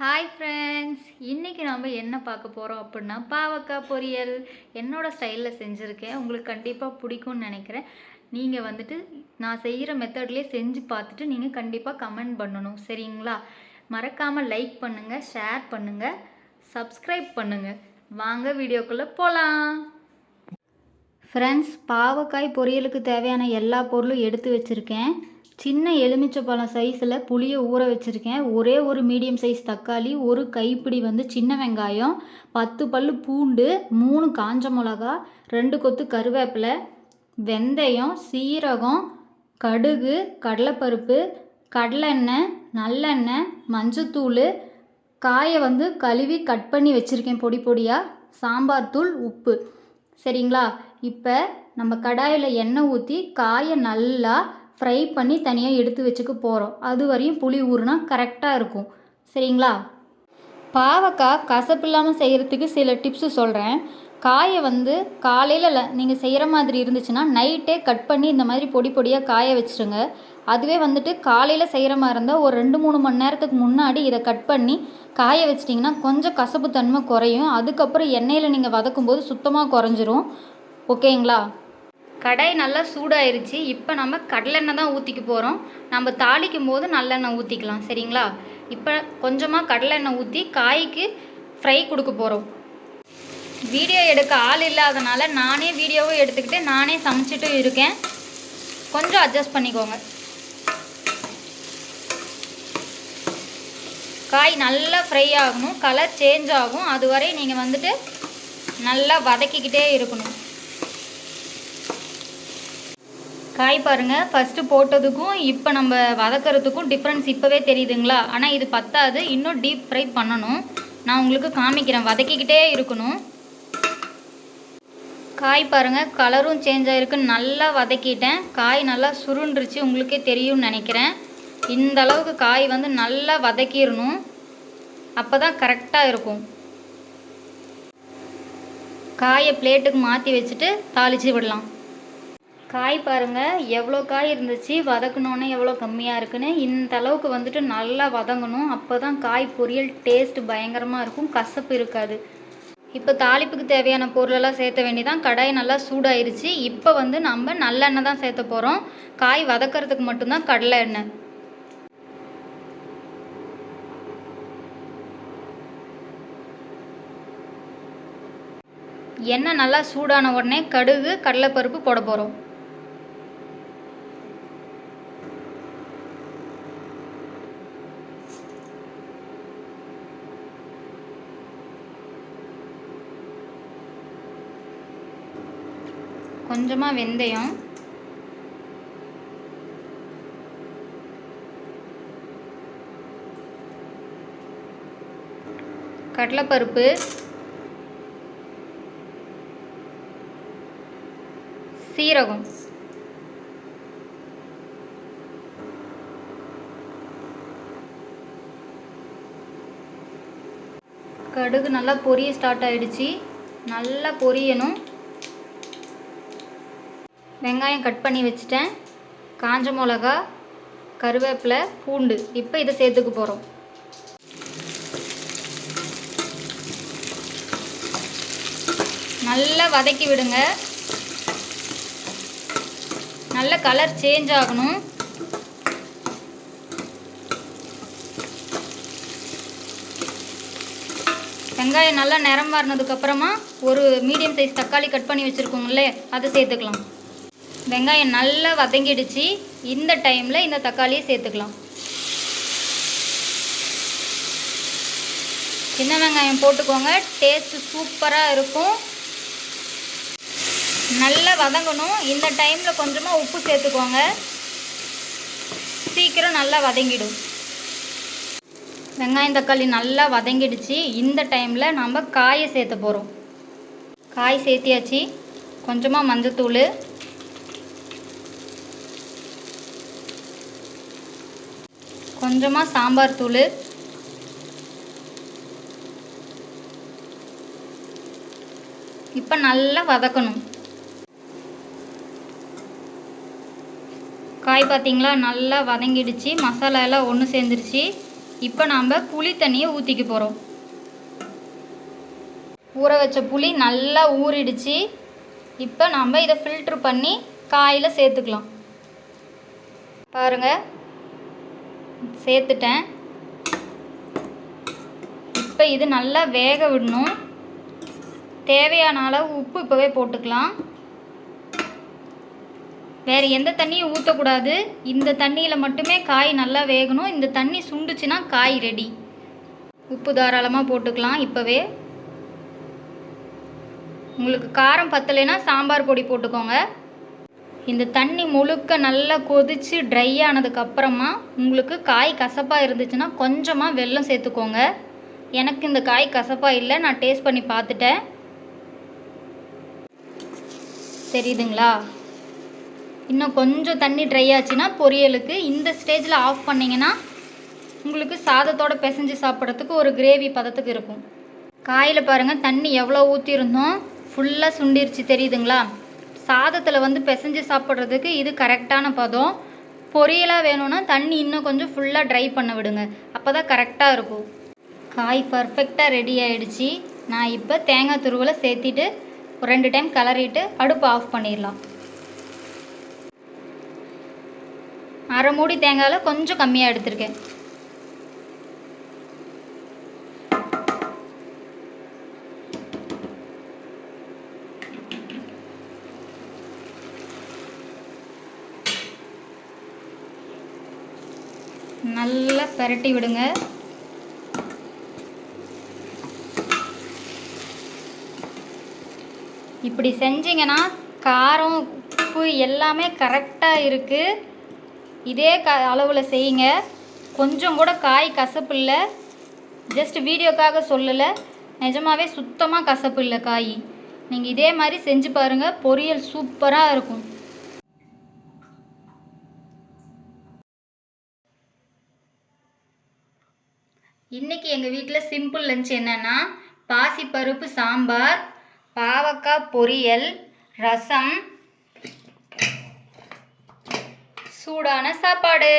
Hi friends இன்றைக்கி நாம் என்ன பார்க்க போகிறோம் அப்படின்னா பாவக்காய் பொரியல். என்னோடய ஸ்டைலில் செஞ்சுருக்கேன். உங்களுக்கு கண்டிப்பாக பிடிக்கும்னு நினைக்கிறேன். நீங்கள் வந்துட்டு நான் செய்கிற மெத்தட்லேயே செஞ்சு பார்த்துட்டு நீங்கள் கண்டிப்பாக கமெண்ட் பண்ணணும். சரிங்களா? மறக்காமல் லைக் பண்ணுங்கள் ஷேர் பண்ணுங்கள் சப்ஸ்கிரைப் பண்ணுங்கள் வாங்க வீடியோக்குள்ளே போகலாம் ஃப்ரெண்ட்ஸ் பாவக்காய் பொரியலுக்கு தேவையான எல்லா பொருளும் எடுத்து வச்சுருக்கேன். சின்ன எலுமிச்சைப்பழம் சைஸில் புளியை ஊற வச்சுருக்கேன். ஒரே ஒரு மீடியம் சைஸ் தக்காளி ஒரு கைப்பிடி வந்து சின்ன வெங்காயம் பத்து பல்லு பூண்டு மூணு காஞ்ச மிளகா ரெண்டு கொத்து கருவேப்பிலை வெந்தயம் சீரகம் கடுகு கடலைப்பருப்பு கடலெண்ணெய் நல்லெண்ணெய் மஞ்சத்தூள் காயை வந்து கழுவி கட் பண்ணி வச்சுருக்கேன் பொடி பொடியாக சாம்பார் தூள் உப்பு. சரிங்களா? இப்போ நம்ம கடாயில் எண்ணெய் ஊற்றி காயை நல்லா ஃப்ரை பண்ணி தனியாக எடுத்து வச்சுக்க போகிறோம் அது வரையும் புளி ஊறுனா கரெக்டாக இருக்கும். சரிங்களா? பாவக்காய் கசப்பு இல்லாமல் செய்கிறதுக்கு சில டிப்ஸு சொல்கிறேன் காயை வந்து காலையில் நீங்கள் செய்கிற மாதிரி இருந்துச்சுன்னா நைட்டே கட் பண்ணி இந்த மாதிரி பொடி பொடியாக காய வச்சுருங்க அதுவே வந்துட்டு காலையில் செய்கிற மாதிரி இருந்தால் ஒரு ரெண்டு மூணு மணி நேரத்துக்கு முன்னாடி இதை கட் பண்ணி காய வச்சிட்டிங்கன்னா கொஞ்சம் கசப்பு தன்மை குறையும். அதுக்கப்புறம் எண்ணெயில் நீங்கள் வதக்கும்போது சுத்தமாக குறைஞ்சிரும். ஓகேங்களா? கடாய் நல்லா சூடாயிருச்சு. இப்போ நம்ம கடலெண்ணெய் தான் ஊற்றிக்க போகிறோம் நம்ம தாளிக்கும் போது நல்லெண்ணெய் ஊற்றிக்கலாம் சரிங்களா? இப்போ கொஞ்சமாக கடலெண்ணெய் ஊற்றி காய்க்கு ஃப்ரை கொடுக்க போகிறோம் வீடியோ எடுக்க ஆள் இல்லாதனால நானே வீடியோவும் எடுத்துக்கிட்டு நானே சமைச்சிட்டும் இருக்கேன். கொஞ்சம் அட்ஜஸ்ட் பண்ணிக்கோங்க. காய் நல்லா ஃப்ரை ஆகணும் கலர் சேஞ்ச் ஆகும். அதுவரை நீங்கள் வந்துட்டு நல்லா வதக்கிக்கிட்டே இருக்கணும். காய் பாருங்கள் ஃபஸ்ட்டு போட்டதுக்கும் இப்போ நம்ம வதக்கிறதுக்கும் டிஃப்ரென்ஸ் இப்போவே தெரியுதுங்களா? ஆனால் இது பத்தாது. இன்னும் டீப் ஃப்ரை பண்ணணும். நான் உங்களுக்கு காமிக்கிறேன். வதக்கிக்கிட்டே இருக்கணும். காய் பாருங்கள் கலரும் சேஞ்ச் ஆகிருக்கு நல்லா வதக்கிட்டேன். காய் நல்லா சுருண்டுருச்சு. உங்களுக்கே தெரியும்னு நினைக்கிறேன். இந்த அளவுக்கு காய் வந்து நல்லா வதக்கிடணும். அப்போ தான் கரெக்டாக இருக்கும். காயை பிளேட்டுக்கு மாற்றி வச்சுட்டு தாளித்து விடலாம். காய் பாருங்கள் எவ்வளோ காய் இருந்துச்சு வதக்கணுன்னே எவ்வளோ கம்மியாக இருக்குன்னு. இந்த அளவுக்கு வந்துட்டு நல்லா வதங்கணும். அப்போ தான் காய் பொரியல் டேஸ்ட் பயங்கரமாக இருக்கும் கசப்பு இருக்காது. இப்போ தாளிப்புக்கு தேவையான பொருளெல்லாம் சேர்த்த வேண்டியதான் கடாய் நல்லா சூடாயிருச்சு. இப்போ வந்து நம்ம நல்லெண்ணெய் தான் சேர்த்த போகிறோம் காய் வதக்கிறதுக்கு மட்டும்தான் கடலை எண்ணெய். எண்ணெய் நல்லா சூடான உடனே கடுகு கடலைப்பருப்பு போட போகிறோம் கொஞ்சமாக வெந்தயம். கடலைப்பருப்பு. சீரகம். கடுகு நல்லா பொரிய ஸ்டார்ட் ஆகிடுச்சி நல்லா பொரியணும். வெங்காயம் கட் பண்ணி வச்சுட்டேன். காஞ்ச மிளகா கருவேப்பிலை பூண்டு. இப்போ இதை சேர்த்துக்க போகிறோம் நல்லா வதக்கி விடுங்க. நல்ல கலர் சேஞ்ச் ஆகணும். வெங்காயம் நல்லா நிறம் வரனதுக்கப்புறமா ஒரு மீடியம் சைஸ் தக்காளி கட் பண்ணி வச்சுருக்கோங்களே அதை சேர்த்துக்கலாம். வெங்காயம் நல்லா வதங்கிடுச்சு. இந்த டைமில் இந்த தக்காளியை சேர்த்துக்கலாம். சின்ன வெங்காயம் போட்டுக்கோங்க. டேஸ்ட்டு சூப்பராக இருக்கும். நல்லா வதங்கணும். இந்த டைமில் கொஞ்சமாக உப்பு சேர்த்துக்கோங்க. சீக்கிரம் நல்லா வதங்கிடும். வெங்காயம் தக்காளி நல்லா வதங்கிடுச்சு. இந்த டைமில் நம்ம காயை சேர்த்த போகிறோம் காய் சேர்த்தியாச்சு. கொஞ்சமாக மஞ்சத்தூள். கொஞ்சமாக சாம்பார் தூள். இப்போ நல்லா வதக்கணும். காய் பார்த்திங்களா நல்லா வதங்கிடுச்சு. மசாலா எல்லாம் ஒன்று சேர்ந்துருச்சு. இப்போ நாம் புளி தண்ணியை ஊற்றிக்க போகிறோம் ஊற வச்ச புளி நல்லா ஊறிடுச்சு. இப்போ நாம் இதை ஃபில்ட்ரு பண்ணி காயில் சேர்த்துக்கலாம். பாருங்கள் சேர்த்துட்டேன். இப்போ இது நல்லா வேக விடணும். தேவையான அளவு உப்பு இப்போவே போட்டுக்கலாம். வேறு எந்த தண்ணியும் ஊற்றக்கூடாது இந்த தண்ணியில் மட்டுமே காய் நல்லா வேகணும். இந்த தண்ணி சுண்டுச்சுன்னா காய் ரெடி உப்பு தாராளமாக போட்டுக்கலாம் இப்போவே. உங்களுக்கு காரம் பத்தலைன்னா சாம்பார் பொடி போட்டுக்கோங்க. இந்த தண்ணி முழுக்க நல்லா கொதித்து ட்ரை ஆனதுக்கப்புறமா உங்களுக்கு காய் கசப்பாக இருந்துச்சுன்னா கொஞ்சமாக வெல்லம் சேர்த்துக்கோங்க. எனக்கு இந்த காய் கசப்பாக இல்லை நான் டேஸ்ட் பண்ணி பார்த்துட்டேன். தெரியுதுங்களா? இன்னும் கொஞ்சம் தண்ணி ட்ரை ஆச்சுன்னா பொரியலுக்கு இந்த ஸ்டேஜில் ஆஃப் பண்ணிங்கன்னா உங்களுக்கு சாதத்தோடு பிசைஞ்சு சாப்பிட்றதுக்கு ஒரு கிரேவி பதத்துக்கு இருக்கும். காயில் பாருங்கள் தண்ணி எவ்வளோ ஊற்றிருந்தோம் ஃபுல்லாக சுண்டிருச்சு தெரியுதுங்களா? சாதத்தில் வந்து பிசைஞ்சு சாப்பிட்றதுக்கு இது கரெக்டான பதம். பொரியலாக வேணும்னா தண்ணி இன்னும் கொஞ்சம் ஃபுல்லாக ட்ரை பண்ண விடுங்க. அப்போ தான் கரெக்டாக இருக்கும். காய் பர்ஃபெக்டாக ரெடி ஆகிடுச்சி நான் இப்போ தேங்காய் துருவலை சேர்த்திட்டு ஒரு ரெண்டு டைம் கிளறிட்டு அடுப்பு ஆஃப் பண்ணிடலாம். அரை மூடி தேங்காயில் கொஞ்சம் கம்மியாக எடுத்திருக்கேன். நல்லா பரட்டி விடுங்க. இப்படி செஞ்சீங்கன்னா காரம் உப்பு எல்லாமே கரெக்டாக இருக்குது இதே க அளவில் செய்யுங்க. கொஞ்சம் கூட காய் கசப்பு இல்லை. ஜஸ்ட் வீடியோக்காக சொல்லலை. நிஜமாவே சுத்தமாக கசப்பு இல்லை காய். நீங்கள் இதே மாதிரி செஞ்சு பாருங்கள் பொரியல் சூப்பராக இருக்கும். எங்கள் வீட்டில் சிம்பிள் லஞ்ச் என்னன்னா பாசிப்பருப்பு சாம்பார் பாவக்காய் பொரியல் ரசம் சூடான சாப்பாடு.